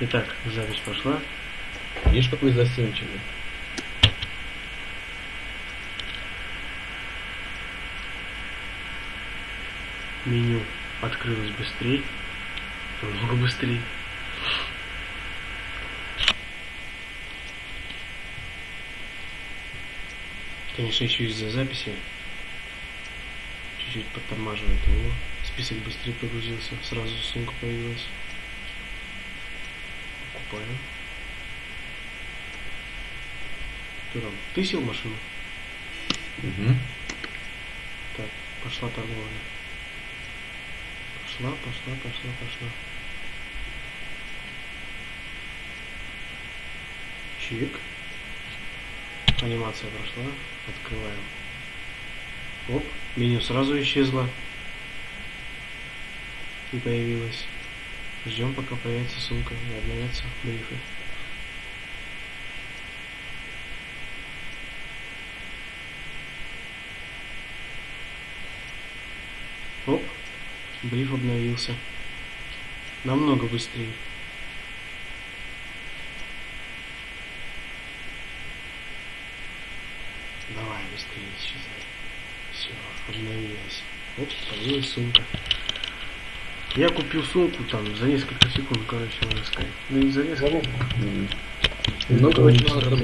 Итак, запись пошла. Видишь, какой застенчивый? Меню открылось быстрее. Намного быстрее. Конечно, еще из-за записи чуть-чуть подтормаживает его. Список быстрее прогрузился, сразу сумка появилась. Покупаем. Что там? Ты сел в машину? Угу. Так, пошла торговля. Пошла, пошла, пошла, пошла. Чик. Анимация прошла. Открываем. Оп, меню сразу исчезло. И появилось. Ждем, пока появится сумка и обновятся брифы. Оп, бриф обновился. Намного быстрее. Давай быстрее исчезай. Все, обновилась. Оп, появилась сумка. Я купил сумку там за несколько секунд, короче, можно сказать. Ну не за несколько. Много очень много раз